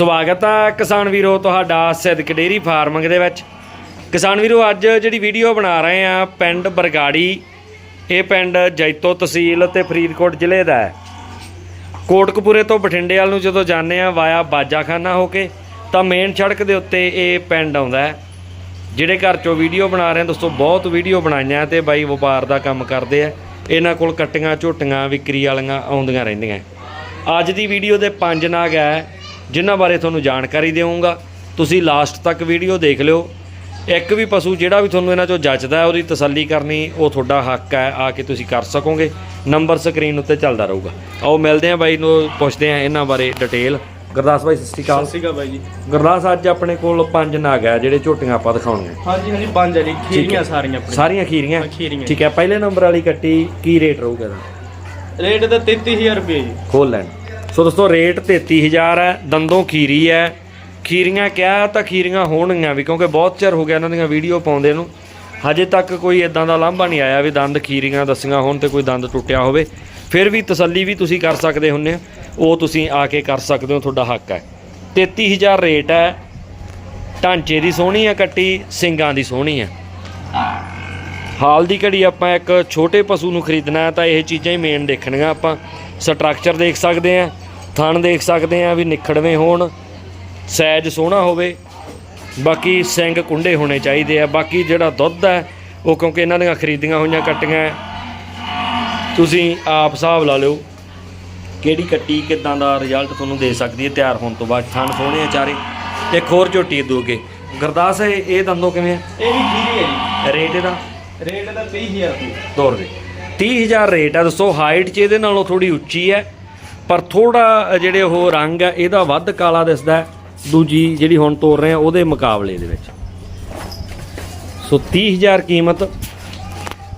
ਸਵਾਗਤ ਆ ਕਿਸਾਨ ਵੀਰੋ ਤੁਹਾਡਾ ਸਿੱਧਕ ਡੇਰੀ ਫਾਰਮਿੰਗ ਦੇ ਵਿੱਚ। ਕਿਸਾਨ ਵੀਰੋ, ਅੱਜ ਜਿਹੜੀ ਵੀਡੀਓ ਬਣਾ ਰਹੇ ਆ ਪਿੰਡ ਬਰਗਾੜੀ, ਇਹ ਪਿੰਡ ਜੈਤੋ ਤਹਿਸੀਲ ਤੇ ਫਰੀਦਕੋਟ ਜ਼ਿਲ੍ਹੇ ਦਾ ਹੈ। ਕੋਟਕਪੂਰੇ ਤੋਂ ਬਠਿੰਡੇ ਵਾਲ ਨੂੰ ਜਦੋਂ ਜਾਂਦੇ ਆ ਵਾਇਆ ਬਾਜਾਖਾਨਾ ਹੋ ਕੇ, ਤਾਂ ਮੇਨ ਸੜਕ ਦੇ ਉੱਤੇ ਇਹ ਪਿੰਡ ਆਉਂਦਾ ਹੈ। ਜਿਹੜੇ ਘਰ ਚੋਂ ਵੀਡੀਓ ਬਣਾ ਰਹੇ ਆ, ਦੋਸਤੋ, ਬਹੁਤ ਵੀਡੀਓ ਬਣਾਈਆਂ ਤੇ ਬਾਈ ਵਪਾਰ ਦਾ ਕੰਮ ਕਰਦੇ ਆ। ਇਹਨਾਂ ਕੋਲ ਕੱਟੀਆਂ, ਝੋਟੀਆਂ, ਵਿਕਰੀ ਵਾਲੀਆਂ ਆਉਂਦੀਆਂ ਰਹਿੰਦੀਆਂ। ਅੱਜ ਦੀ ਵੀਡੀਓ ਦੇ ਪੰਜ ਨਾਗ ਹੈ। ਜਿਨ੍ਹਾਂ ਬਾਰੇ ਤੁਹਾਨੂੰ ਜਾਣਕਾਰੀ ਦੇਵਾਂਗਾ। ਤੁਸੀਂ ਲਾਸਟ ਤੱਕ ਵੀਡੀਓ ਦੇਖ ਲਿਓ। ਇੱਕ ਵੀ ਪਸ਼ੂ ਜਿਹੜਾ ਵੀ ਤੁਹਾਨੂੰ ਇਹਨਾਂ ਚੋਂ ਜੱਜਦਾ ਹੈ ਉਹਦੀ ਤਸੱਲੀ ਕਰਨੀ ਉਹ ਤੁਹਾਡਾ ਹੱਕ ਹੈ ਆ ਕੇ ਤੁਸੀਂ ਕਰ ਸਕੋਗੇ। ਨੰਬਰ ਸਕਰੀਨ ਉੱਤੇ ਚੱਲਦਾ ਰਹੂਗਾ। ਆਓ ਮਿਲਦੇ ਹਾਂ ਬਾਈ ਨੂੰ ਪੁੱਛਦੇ ਹਾਂ ਇਹਨਾਂ ਬਾਰੇ ਡਿਟੇਲ ਗੁਰਦਾਸ ਬਾਈ ਸਤਿ ਸ਼੍ਰੀ ਅਕਾਲ। ਸਤਿ ਸ਼੍ਰੀ ਅਕਾਲ ਬਾਈ ਜੀ। ਗੁਰਦਾਸ ਅੱਜ ਆਪਣੇ ਕੋਲ ਪੰਜ ਨਾਗ ਹੈ ਜਿਹੜੇ ਝੋਟੀਆਂ ਆਪਾਂ ਦਿਖਾਉਣੀਆਂ। ਹਾਂਜੀ ਹਾਂਜੀ ਪੰਜ ਆ ਜੀ। ਖੀਰੀਆਂ ਸਾਰੀਆਂ ਆਪਣੀਆਂ ਸਾਰੀਆਂ ਖੀਰੀਆਂ। ਠੀਕ ਹੈ ਪਹਿਲੇ ਨੰਬਰ ਵਾਲੀ ਕੱਟੀ ਕੀ ਰੇਟ ਰਹੂਗਾ ਇਹਦਾ? ਰੇਟ ਦਾ 33000 ਰੁਪਏ ਜੀ। ਖੋਲ ਲੈਣ। ਸੋ ਦੋਸਤੋ, ਰੇਟ 33000 ਹੈ, ਦੰਦੋਂ ਖੀਰੀ ਹੈ। ਖੀਰੀਆਂ ਕਿਹਾ ਤਾਂ ਖੀਰੀਆਂ ਹੋਣਗੀਆਂ ਵੀ, ਕਿਉਂਕਿ ਬਹੁਤ ਚਿਰ ਹੋ ਗਿਆ ਇਹਨਾਂ ਦੀਆਂ ਵੀਡੀਓ ਪਾਉਂਦੇ ਨੂੰ। ਹਜੇ ਤੱਕ ਕੋਈ ਇਦਾਂ ਦਾ ਲਾਂਭਾ ਨਹੀਂ ਆਇਆ ਵੀ ਦੰਦ ਖੀਰੀਆਂ ਦੱਸੀਆਂ ਹੋਣ ਤੇ ਕੋਈ ਦੰਦ ਟੁੱਟਿਆ ਹੋਵੇ। ਫਿਰ ਵੀ ਤਸੱਲੀ ਵੀ ਤੁਸੀਂ ਕਰ ਸਕਦੇ ਹੁੰਨੇ ਹੋ। ਉਹ ਤੁਸੀਂ ਆ ਕੇ ਕਰ ਸਕਦੇ ਹੋ, ਤੁਹਾਡਾ ਹੱਕ ਹੈ। 33000 ਰੇਟ ਹੈ। ਢਾਂਚੇ ਦੀ ਸੋਹਣੀ ਹੈ, ਕੱਟੀ ਸਿੰਗਾਂ ਦੀ ਸੋਹਣੀ ਹੈ। ਹਾਲ ਦੀ ਘੜੀ ਆਪਾਂ ਇੱਕ ਛੋਟੇ ਪਸ਼ੂ ਨੂੰ ਖਰੀਦਣਾ ਹੈ ਤਾਂ ਇਹ ਚੀਜ਼ਾਂ ਹੀ ਮੇਨ ਦੇਖਣੀਆਂ ਆਪਾਂ। ਸਟਰਕਚਰ ਦੇਖ ਸਕਦੇ ਆ ਥਣ ਦੇਖ ਸਕਦੇ ਆ ਵੀ ਨਿਖੜਵੇਂ ਹੋਣ ਸਾਈਜ਼ ਸੋਹਣਾ ਹੋਵੇ। ਬਾਕੀ ਸਿੰਘ ਕੁੰਡੇ ਹੋਣੇ ਚਾਹੀਦੇ ਆ। ਬਾਕੀ ਜਿਹੜਾ ਦੁੱਧ ਹੈ ਉਹ ਕਿਉਂਕਿ ਇਹਨਾਂ ਦੀਆਂ ਖਰੀਦੀਆਂ ਹੋਈਆਂ ਕੱਟੀਆਂ। ਤੁਸੀਂ ਆਪ ਹਿਸਾਬ ਲਾ ਲਿਓ ਕਿਹੜੀ ਕੱਟੀ ਕਿਦਾਂ ਦਾ ਰਿਜ਼ਲਟ ਤੁਹਾਨੂੰ ਦੇ ਸਕਦੀ ਹੈ ਤਿਆਰ ਹੋਣ ਤੋਂ ਬਾਅਦ। ਥਣ ਸੋਹਣੇ ਆ ਚਾਰੇ। ਇੱਕ ਹੋਰ ਝੋਟੀ ਦੋਗੇ ਗੁਰਦਾਸ ਇਹ ਦੰਦੋ ਕਿਵੇਂ ਆ? ਇਹ ਵੀ ਖੀਰੀ ਹੈ ਰੇਟ ਇਹਦਾ? ਜੀ ਰੇਟ ਦਾ 23000 ਰੁਪਏ ਤੋਰ ਦੇ। 30000 ਰੇਟ ਹੈ ਦੱਸੋ ਹਾਈਟ 'ਚ ਇਹਦੇ ਨਾਲੋਂ ਥੋੜੀ ਉੱਚੀ ਹੈ, ਪਰ ਥੋੜਾ ਜਿਹੜੇ ਉਹ ਰੰਗ ਹੈ ਇਹਦਾ ਵੱਧ ਕਾਲਾ ਦਿਸਦਾ ਹੈ। ਦੂਜੀ ਜਿਹੜੀ ਹੁਣ ਤੋਰ ਰਹੇ ਆ, ਉਹਦੇ ਮੁਕਾਬਲੇ ਦੇ ਵਿੱਚ। ਸੋ 30000 ਕੀਮਤ,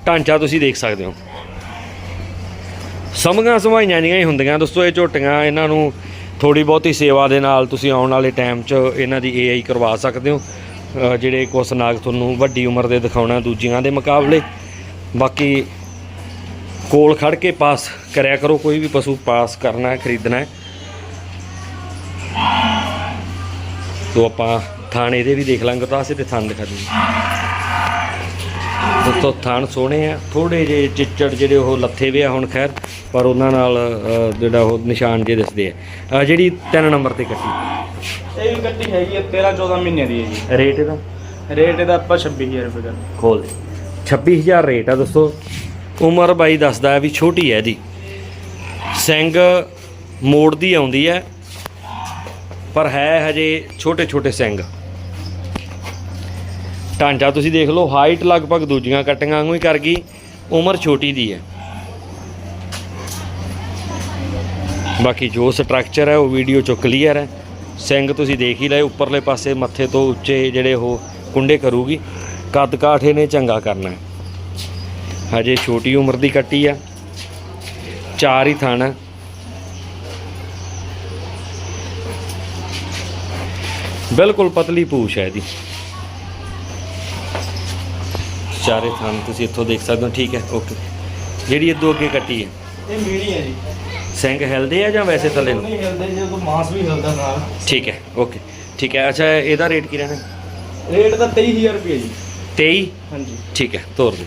ਢਾਂਚਾ ਤੁਸੀਂ ਦੇਖ ਸਕਦੇ ਹੋ। ਸਮਝਾਂ ਸਮਾਈਆਂ ਨਹੀਂ ਹੀ ਹੁੰਦੀਆਂ। ਦੋਸਤੋ ਇਹ ਝੋਟੀਆਂ, ਇਹਨਾਂ ਨੂੰ ਥੋੜੀ ਬਹੁਤੀ ਸੇਵਾ ਦੇ ਨਾਲ ਤੁਸੀਂ ਆਉਣ ਵਾਲੇ ਟਾਈਮ 'ਚ ਇਹਨਾਂ ਦੀ ਏਆਈ ਕਰਵਾ ਸਕਦੇ ਹੋ। ਜਿਹੜੇ ਕੁਛ ਨਾਗ ਤੁਹਾਨੂੰ ਵੱਡੀ ਉਮਰ ਦੇ ਦਿਖਾਉਣਾ ਦੂਜੀਆਂ ਦੇ ਮੁਕਾਬਲੇ। ਬਾਕੀ ਕੋਲ ਖੜ ਕੇ ਪਾਸ ਕਰਿਆ ਕਰੋ, ਕੋਈ ਵੀ ਪਸ਼ੂ ਪਾਸ ਕਰਨਾ, ਖਰੀਦਣਾ ਹੈ। ਤੋ ਆਪਾਂ ਥਾਣੇ ਦੇ ਵੀ ਦੇਖ ਲਾਂਗੇ, ਤਾਂ ਅਸੀਂ ਤੇ ਥਾਣ ਦਿਖਾ ਦੂੰਗੇ ਦੋਸਤੋ ਥਾਣ ਸੋਹਣੇ ਆ। ਥੋੜੇ ਜਿਹੇ ਚਿੱਚੜ ਜਿਹੜੇ ਉਹ ਲੱਥੇ ਵੀ ਆ ਹੁਣ ਖੈਰ ਪਰ ਉਹਨਾਂ ਨਾਲ ਜਿਹੜਾ ਉਹ ਨਿਸ਼ਾਨ ਜੇ ਦਿਸਦੇ ਆ। ਜਿਹੜੀ 3 ਨੰਬਰ ਤੇ ਕੱਟੀ। ਇਹ ਵੀ ਕੱਟੀ ਹੈਗੀ ਹੈ 13 14 ਮਹੀਨਿਆਂ ਦੀ ਹੈ ਜੀ ਰੇਟ ਇਹਦਾ? ਰੇਟ ਇਹਦਾ ਆਪਾਂ 26000 ਰੁਪਏ ਦਾ। ਖੋਲ ਦੇ। 26000 ਰੇਟ ਆ ਦੋਸਤੋ ਉਮਰ ਬਾਈ ਦੱਸਦਾ ਵੀ ਛੋਟੀ ਹੈ ਇਹਦੀ। ਸਿੰਘ ਮੋੜ ਦੀ ਆਉਂਦੀ ਹੈ ਪਰ ਹੈ ਹਜੇ ਛੋਟੇ ਛੋਟੇ ਸਿੰਘ। ਢਾਂਚਾ ਤੁਸੀਂ ਦੇਖ ਲਓ ਹਾਈਟ ਲਗਭਗ ਦੂਜੀਆਂ ਕਟੀਆਂ ਵਾਂਗੂ ਹੀ ਕਰ ਗਈ, ਉਮਰ ਛੋਟੀ ਦੀ ਹੈ। ਬਾਕੀ ਜੋ ਸਟਰਕਚਰ ਹੈ, ਉਹ ਵੀਡੀਓ ਚੋਂ ਕਲੀਅਰ ਹੈ। ਸਿੰਘ ਤੁਸੀਂ ਦੇਖ ਹੀ ਲਏ, ਉੱਪਰਲੇ ਪਾਸੇ ਮੱਥੇ ਤੋਂ ਉੱਚੇ ਜਿਹੜੇ ਉਹ ਕੁੰਡੇ ਕਰੂਗੀ। ਕੱਦ ਕਾਠੇ ਨੇ ਚੰਗਾ ਕਰਨਾ ਹਜੇ ਛੋਟੀ ਉਮਰ ਦੀ ਕੱਟੀ ਆ। ਚਾਰ ਹੀ ਥਾਣਾ ਬਿਲਕੁਲ ਪਤਲੀ ਪੂਛ ਹੈ ਇਹਦੀ। ਚਾਰੇ ਥਣ ਤੁਸੀਂ ਇੱਥੋਂ ਦੇਖ ਸਕਦੇ ਹੋ ਠੀਕ ਹੈ ਓਕੇ। ਜਿਹੜੀ ਇਦੋਂ ਅੱਗੇ ਕੱਟੀ ਹੈ। ਇਹ ਮੀਡੀ ਹੈ ਜੀ। ਸਿੰਘ ਹਿਲਦੇ ਆ ਜਾਂ ਵੈਸੇ ਥੱਲੇ ਨੂੰ? ਨਹੀਂ ਹਿਲਦੇ ਜਦੋਂ ਮਾਸ ਵੀ ਹਿਲਦਾ ਨਾਲ। ਠੀਕ ਹੈ ਓਕੇ ਠੀਕ ਹੈ। ਅੱਛਾ ਇਹਦਾ ਰੇਟ ਕੀ ਰਹਿਣਾ? ਰੇਟ ਦਾ 23000 ਰੁਪਏ ਜੀ। 23 ਹਾਂਜੀ। ਠੀਕ ਹੈ ਤੋਰ ਦੇ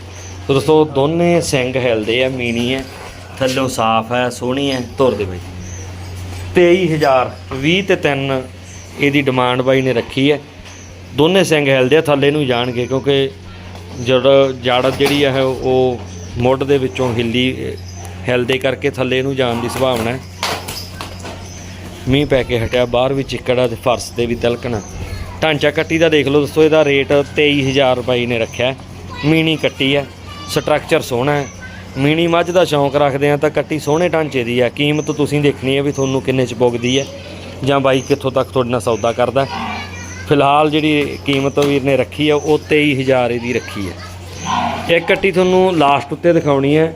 ਤੋ ਦੋਸਤੋ ਦੋਨੇ ਸਿੰਘ ਹਿਲਦੇ ਆ ਮੀਣੀ ਹੈ ਥੱਲੋਂ ਸਾਫ਼ ਹੈ ਸੋਹਣੀ ਹੈ ਤੋਰ ਦੇ ਬਾਈ। 23000 20 ਤੇ 3 ਇਹਦੀ ਡਿਮਾਂਡ ਬਾਈ ਨੇ ਰੱਖੀ ਹੈ। ਦੋਨੇ ਸਿੰਘ ਹਿਲਦੇ ਆ ਥੱਲੇ ਨੂੰ ਜਾਣਗੇ ਕਿਉਂਕਿ ਜੜ ਜੜ ਜਿਹੜੀ ਹੈ ਉਹ ਮੁੱਢ ਦੇ ਵਿੱਚੋਂ ਹਿੱਲੀ, ਹਿਲਦੇ ਕਰਕੇ ਥੱਲੇ ਨੂੰ ਜਾਣ ਦੀ ਸੰਭਾਵਨਾ ਹੈ। ਮੀਂਹ ਪੈ ਕੇ ਹਟਿਆ, ਬਾਹਰ ਵੀ ਚਿੱਕੜਾ ਤੇ ਫਰਸ਼ ਤੇ ਵੀ ਤਲਕਣਾ। ਢਾਂਚਾ ਕੱਟੀ ਦਾ ਦੇਖ ਲਓ ਦੋਸਤੋ, ਇਹਦਾ ਰੇਟ 23000 ਰੁਪਏ ਨੇ ਰੱਖਿਆ। ਮੀਣੀ ਕੱਟੀ ਹੈ ਸਟਰਕਚਰ ਸੋਹਣਾ ਹੈ। ਮੀਣੀ ਮੱਝ ਦਾ ਸ਼ੌਂਕ ਰੱਖਦੇ ਆ ਤਾਂ ਕੱਟੀ ਸੋਹਣੇ ਢਾਂਚੇ ਦੀ ਹੈ ਕੀਮਤ ਤੁਸੀਂ ਦੇਖਣੀ ਹੈ ਵੀ ਤੁਹਾਨੂੰ ਕਿੰਨੇ ਚ ਪੁੱਗਦੀ ਹੈ ਜਾਂ ਬਾਈ ਕਿੱਥੋਂ ਤੱਕ ਤੁਹਾਡੇ ਨਾਲ ਸੌਦਾ ਕਰਦਾ। ਫਿਲਹਾਲ ਜਿਹੜੀ ਕੀਮਤ ਵੀਰ ਨੇ ਰੱਖੀ ਹੈ ਉਹ 23000 ਇਹਦੀ ਰੱਖੀ ਹੈ ਇੱਕ ਕੱਟੀ ਤੁਹਾਨੂੰ ਲਾਸਟ ਉੱਤੇ ਦਿਖਾਉਣੀ ਹੈ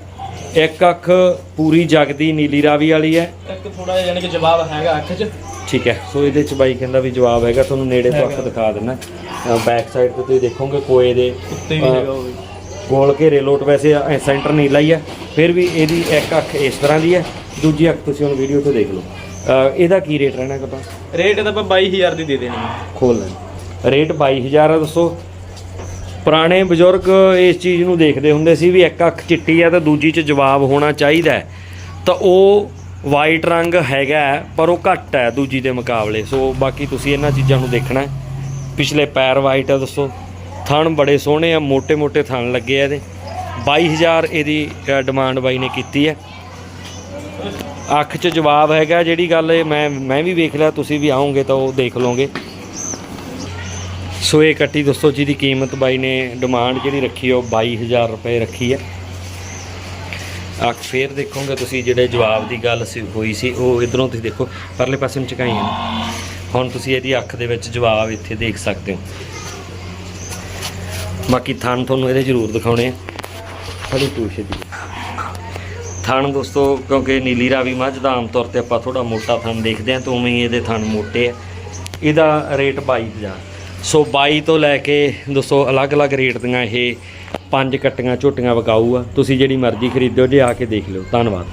ਇੱਕ ਅੱਖ ਪੂਰੀ ਜਗਦੀ ਨੀਲੀ ਰਾਵੀ ਵਾਲੀ ਹੈ ਇੱਕ ਥੋੜਾ ਜਿਹਾ ਯਾਨੀ ਕਿ ਜਵਾਬ ਹੈਗਾ ਅੱਖ 'ਚ। ਠੀਕ ਹੈ ਸੋ ਇਹਦੇ ਚ ਬਾਈ ਕਹਿੰਦਾ ਵੀ ਜਵਾਬ ਹੈਗਾ ਤੁਹਾਨੂੰ ਨੇੜੇ ਤੋਂ ਅੱਖ ਦਿਖਾ ਦਿੰਦਾ। ਬੈਕ ਸਾਈਡ ਤੇ ਤੁਸੀਂ ਦੇਖੋਗੇ ਕੋਏ ਦੇ ਉੱਤੇ ਵੀ ਹੈਗਾ ਉਹ ਗੋਲ ਘੇਰੇ ਲੋਟ ਵੈਸੇ ਸੈਂਟਰ ਨੀਲਾ ਹੀ ਹੈ ਫਿਰ ਵੀ ਇਹਦੀ ਇੱਕ ਅੱਖ ਇਸ ਤਰ੍ਹਾਂ ਦੀ ਹੈ ਦੂਜੀ ਅੱਖ ਤੁਸੀਂ ਹੁਣ ਵੀਡੀਓ ਤੋਂ ਦੇਖ ਲਓ। ਇਹਦਾ ਕੀ ਰੇਟ ਰਹਿਣਾ ਕਿਤਾ ਰੇਟ ਤਾਂ ਆਪਾਂ 22000 ਦੀ ਦੇ ਦੇਣੀ ਹੈ। ਖੋਲ ਲੈ। ਰੇਟ 22000 ਆ ਦੱਸੋ। ਪੁਰਾਣੇ ਬਜ਼ੁਰਗ ਇਸ ਚੀਜ਼ ਨੂੰ ਦੇਖਦੇ ਹੁੰਦੇ ਸੀ ਵੀ ਇੱਕ ਅੱਖ ਚਿੱਟੀ ਆ ਤਾਂ ਦੂਜੀ 'ਚ ਜਵਾਬ ਹੋਣਾ ਚਾਹੀਦਾ ਤਾਂ ਉਹ ਵਾਈਟ ਰੰਗ ਹੈਗਾ ਪਰ ਉਹ ਘੱਟ ਹੈ ਦੂਜੀ ਦੇ ਮੁਕਾਬਲੇ। ਸੋ ਬਾਕੀ ਤੁਸੀਂ ਇਹਨਾਂ ਚੀਜ਼ਾਂ ਨੂੰ ਦੇਖਣਾ ਪਿਛਲੇ ਪੈਰ ਵਾਈਟ ਆ ਦੱਸੋ। ਥਣ ਬੜੇ ਸੋਹਣੇ ਆ ਮੋٹے-ਮੋٹے ਥਣ ਲੱਗੇ ਆ ਇਹਦੇ। 22000 ਇਹਦੀ ਡਿਮਾਂਡ ਬਾਈ ਨੇ ਕੀਤੀ ਹੈ। ਅੱਖ 'ਚ ਜਵਾਬ ਹੈਗਾ, ਜਿਹੜੀ ਗੱਲ ਮੈਂ ਮੈਂ ਵੀ ਵੇਖ ਲਿਆ, ਤੁਸੀਂ ਵੀ ਆਓਗੇ ਤਾਂ ਉਹ ਦੇਖ ਲਓਗੇ। ਸੋ ਇਹ ਕੱਟੀ ਦੋਸਤੋ ਜਿਹਦੀ ਕੀਮਤ ਬਾਈ ਨੇ ਡਿਮਾਂਡ ਜਿਹੜੀ ਰੱਖੀ ਹੈ ਉਹ 22000 ਰੁਪਏ ਰੱਖੀ ਹੈ ਅੱਖ ਫੇਰ ਦੇਖੋਗੇ ਤੁਸੀਂ, ਜਿਹੜੇ ਜਵਾਬ ਦੀ ਗੱਲ ਸੀ, ਹੋਈ ਸੀ, ਉਹ ਇਧਰੋਂ ਤੁਸੀਂ ਦੇਖੋ, ਪਰਲੇ ਪਾਸੇ ਨੂੰ ਝੁਕਾਈ ਹੈ ਹੁਣ ਤੁਸੀਂ ਇਹਦੀ ਅੱਖ ਦੇ ਵਿੱਚ ਜਵਾਬ ਇੱਥੇ ਦੇਖ ਸਕਦੇ ਹੋ। ਬਾਕੀ ਥਣ ਤੁਹਾਨੂੰ ਇਹਦੇ ਜ਼ਰੂਰ ਦਿਖਾਉਣੇ ਆ। ਫੜੀ ਪੂਛ ਦੀ ਥਣ ਦੋਸਤੋ, ਕਿਉਂਕਿ ਨੀਲੀ ਰਾਵੀ ਮੱਝ ਦਾ ਆਮ ਤੌਰ ਤੇ ਆਪਾਂ ਥੋੜਾ ਮੋਟਾ ਥਣ ਦੇਖਦੇ ਹਾਂ ਤਾਂ ਉਵੇਂ ਹੀ ਇਹਦੇ ਥਣ ਮੋਟੇ ਆ। ਇਹਦਾ ਰੇਟ 22000 ਸੋ 22 ਤੋਂ ਲੈ ਕੇ ਦੋਸਤੋ, ਅਲੱਗ-ਅਲੱਗ ਰੇਟ ਦੀਆਂ ਇਹ ਪੰਜ ਕੱਟੀਆਂ ਝੋਟੀਆਂ ਵਿਕਾਊ ਆ। ਤੁਸੀਂ ਜਿਹੜੀ ਮਰਜ਼ੀ ਖਰੀਦੋ, ਜੇ ਆ ਕੇ ਦੇਖ ਲਿਓ। ਧੰਨਵਾਦ।